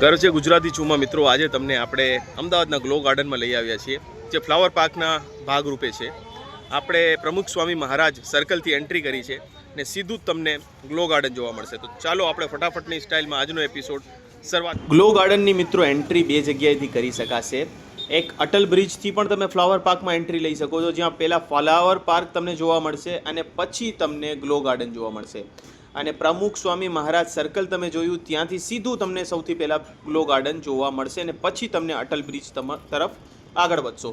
ઘર છે ગુજરાતી ચૂમા. મિત્રો, આજે તમને આપણે અમદાવાદના ગ્લો ગાર્ડનમાં લઈ આવ્યા છીએ, જે ફ્લાવર પાર્કના ભાગરૂપે છે. આપણે પ્રમુખ સ્વામી મહારાજ સર્કલથી એન્ટ્રી કરી છે ને સીધું જ તમને ગ્લો ગાર્ડન જોવા મળશે. તો ચાલો આપણે ફટાફટની સ્ટાઇલમાં આજનો એપિસોડ શરૂઆત ગ્લો ગાર્ડનની મિત્રો એન્ટ્રી બે જગ્યાએથી કરી શકાશે. એક અટલ બ્રિજથી પણ તમે ફ્લાવર પાર્કમાં એન્ટ્રી લઈ શકો છો, જ્યાં પહેલાં ફ્લાવર પાર્ક તમને જોવા મળશે અને પછી તમને ગ્લો ગાર્ડન જોવા મળશે. અને પ્રમુખ સ્વામી મહારાજ સર્કલ તમે જોયું, ત્યાંથી સીધું તમને સૌથી પહેલાં ગ્લો ગાર્ડન જોવા મળશે અને પછી તમને અટલ બ્રિજ તરફ આગળ વધશો.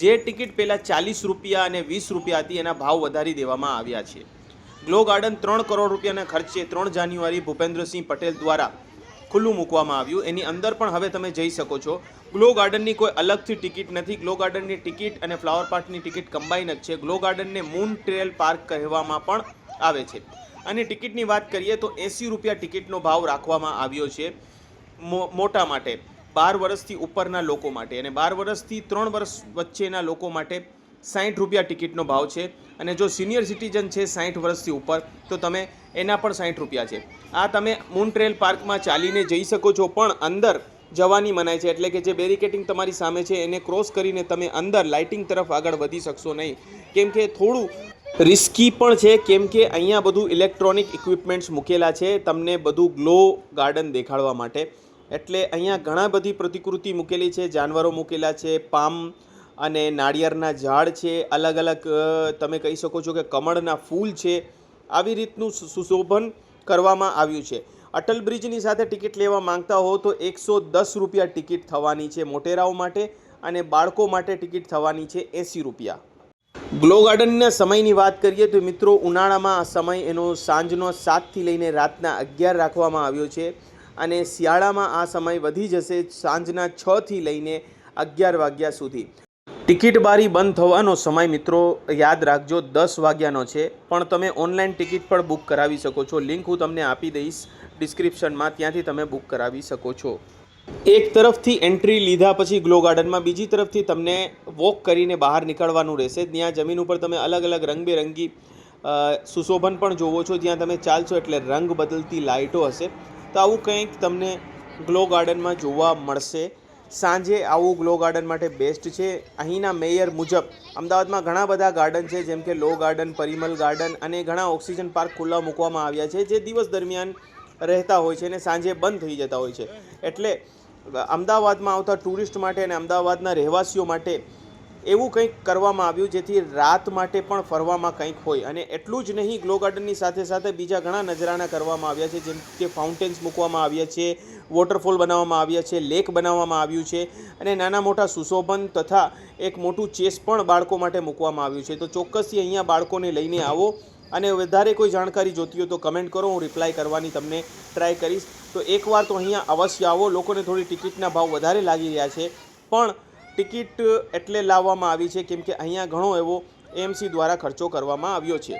જે ટિકિટ પહેલાં ચાલીસ રૂપિયા અને વીસ રૂપિયા હતી, એના ભાવ વધારી દેવામાં આવ્યા છે. ગ્લો ગાર્ડન ત્રણ કરોડ રૂપિયાના ખર્ચે ત્રણ જાન્યુઆરી ભૂપેન્દ્રસિંહ પટેલ દ્વારા ખુલ્લું મૂકવામાં આવ્યું. એની અંદર પણ હવે તમે જઈ શકો છો. ગ્લો ગાર્ડનની કોઈ અલગથી ટિકિટ નથી. ગ્લો ગાર્ડનની ટિકિટ અને ફ્લાવર પાર્કની ટિકિટ કમ્બાઈન જ છે. ગ્લો ગાર્ડનને મૂન ટ્રેલ પાર્ક કહેવામાં પણ આવે છે. અને ટિકિટની વાત કરીએ તો એંસી રૂપિયા ટિકિટનો ભાવ રાખવામાં આવ્યો છે મોટા માટે, બાર વર્ષથી ઉપરના લોકો માટે અને બાર વર્ષથી ત્રણ વર્ષ વચ્ચેના લોકો માટે સાઠ રૂપિયા ટિકિટનો ભાવ છે અને જો સિનિયર સિટીઝન છે સાઠ વર્ષથી ઉપર, તો તમે એના પણ સાઠ રૂપિયા છે. આ તમે મૂન ટ્રેલ પાર્કમાં ચાલીને જઈ શકો છો, પણ અંદર જવાની મનાય છે, એટલે કે જે બેરિકેટિંગ તમારી સામે છે એને ક્રોસ કરીને તમે અંદર લાઇટિંગ તરફ આગળ વધી શકશો નહીં. કેમ કે થોડું રિસ્કી પણ છે, કેમ કે અહીંયા બધું ઇલેક્ટ્રોનિક ઇક્વિપમેન્ટ્સ મૂકેલા છે, તમને બધું ગ્લો ગાર્ડન દેખાડવા માટે. એટલે અહીંયા ઘણા બધી પ્રતિકૃતિ મૂકેલી છે, જાનવરો મૂકેલા છે, પામ અને નાળિયેરના ઝાડ છે અલગ અલગ તમે કહી શકો છો કે કમળના ફૂલ છે, આવી રીતનું સુશોભન કરવામાં આવ્યું છે. અટલ બ્રિજની સાથે ટિકિટ લેવા માંગતા હો તો એકસો દસ રૂપિયા ટિકિટ થવાની છે મોટેરાઓ માટે અને બાળકો માટે ટિકિટ થવાની છે એંસી રૂપિયા. ગ્લો ગાર્ડનના સમયની વાત કરીએ તો મિત્રો ઉનાળામાં આ સમય એનો સાંજનો સાતથી લઈને રાતના અગિયાર રાખવામાં આવ્યો છે અને શિયાળામાં આ સમય વધી જશે સાંજના છથી લઈને અગિયાર વાગ્યા સુધી. ટિકિટ બારી બંધ થવાનો સમય મિત્રો યાદ રાખજો, દસ વાગ્યાનો છે. પણ તમે ઓનલાઈન ટિકિટ પણ બુક કરાવી શકો છો. લિંક હું તમને આપી દઈશ ડિસ્ક્રિપ્શનમાં, ત્યાંથી તમે બુક કરાવી શકો છો. એક તરફથી એન્ટ્રી લીધા પછી ગ્લો ગાર્ડનમાં, બીજી તરફથી તમને વોક કરીને બહાર નીકળવાનું રહેશે. ત્યાં જમીન ઉપર તમે અલગ અલગ રંગબેરંગી સુશોભન પણ જોવો છો. જ્યાં તમે ચાલશો એટલે રંગ બદલતી લાઇટો હશે. તો આવું કંઈક તમને ગ્લો ગાર્ડનમાં જોવા મળશે. સાંજે આવું ગ્લો ગાર્ડન માટે બેસ્ટ છે. અહીંના મેયર મુજબ અમદાવાદમાં ઘણા બધા ગાર્ડન છે, જેમ કે લો ગાર્ડન, પરિમલ ગાર્ડન અને ઘણા ઓક્સિજન પાર્ક ખુલ્લા મૂકવામાં આવ્યા છે, જે દિવસ દરમિયાન રહેતા હોય છે અને સાંજે બંધ થઈ જતા હોય છે. એટલે, અમદાવાદમાં આવતા ટુરિસ્ટ માટે અને અમદાવાદના રહેવાસીઓ માટે એવું કંઈક કરવામાં આવ્યું જેથી રાત માટે પણ ફરવામાં કંઈક હોય. અને એટલું જ નહીં, ગ્લો ગાર્ડનની સાથે સાથે બીજા ઘણા નજરાણા કરવામાં આવ્યા છે, જેમ કે ફાઉન્ટેન્સ મૂકવામાં આવ્યા છે, વોટરફોલ બનાવવામાં આવ્યા છે, લેક બનાવવામાં આવ્યું છે અને નાના મોટા સુશોભન તથા એક મોટું ચેસ પણ બાળકો માટે મૂકવામાં આવ્યું છે. તો ચોક્કસથી અહીંયા બાળકોને લઈને આવો. અને વધારે કોઈ જાણકારી જોતી હોય તો કમેન્ટ કરો, હું રિપ્લાય કરવાની તમને ટ્રાય કરીશ. તો એકવાર તો અહીંયા અવશ્ય આવો. લોકોને થોડી ટિકિટના ભાવ વધારે લાગી રહ્યા છે. પણ ટિકિટ એટલે લાવવામાં આવી છે, કેમ કે અહીંયા ઘણો એવો એમસી દ્વારા ખર્ચો કરવામાં આવ્યો છે.